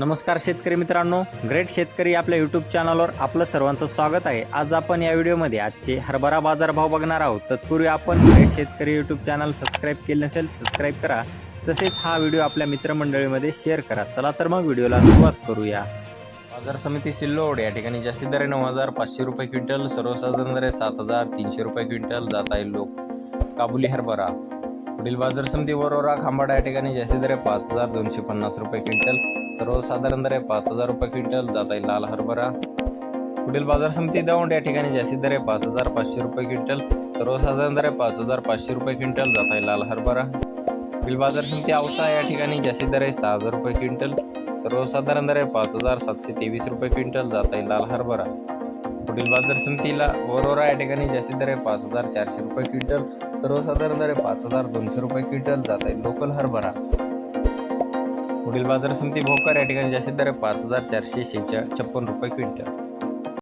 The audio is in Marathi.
नमस्कार शेतकरी मित्रांनो ग्रेट शेतकरी आपल्या यूट्यूब चॅनलवर आपलं सर्वांचं स्वागत आहे. आज आपण या व्हिडिओमध्ये आजचे हरभरा बाजारभाव बघणार आहोत. तत्पूर्वी आपण ग्रेट शेतकरी यूट्यूब चॅनल सबस्क्राईब केले नसेल सबस्क्राईब करा. तसेच हा व्हिडिओ आपल्या मित्रमंडळीमध्ये शेअर करा. चला तर मग व्हिडिओला सुरुवात करूया. बाजार समिती सिल्लोड या ठिकाणी जास्तीत दर नऊ हजार पाचशे रुपये क्विंटल सर्वसाधारण दर सात हजार तीनशे रुपये क्विंटल जात आहे लोक. काबुली हरभरा. पुढील बाजार समिती वरोरा खांबाडा या ठिकाणी जास्ती दर आहे पाच हजार दोनशे पन्नास रुपये क्विंटल. सर्वसाधारण दर आहे पाच हजार रुपये क्विंटल. जात आहे लाल हरभरा. पुढील बाजार समिती दौंड या ठिकाणी जास्ती दर आहे पाच हजार पाचशे रुपये क्विंटल. सर्वसाधारण दर आहे पाच हजार पाचशे रुपये क्विंटल. जात आहे लाल हरभरा. पुढील बाजार समिती औसा या ठिकाणी जास्ती दर आहे सहा हजार रुपये क्विंटल. सर्वसाधारण दर आहे पाच हजार सातशे तेवीस रुपये क्विंटल. जात आहे लाल हरभरा. पुढील बाजार समितीला वरोरा या ठिकाणी. जास्तीत दर आहे पाच हजार चारशे रुपये क्विंटल. सर्वसाधारण दर आहे पाच हजार दोनशे रुपये क्विंटल. जात आहे लोकल हरभरा. पुढील बाजार समिती भोकर या ठिकाणी. जास्तीत दर आहे पाच हजार चारशे शेहेचाळ छप्पन रुपये क्विंटल.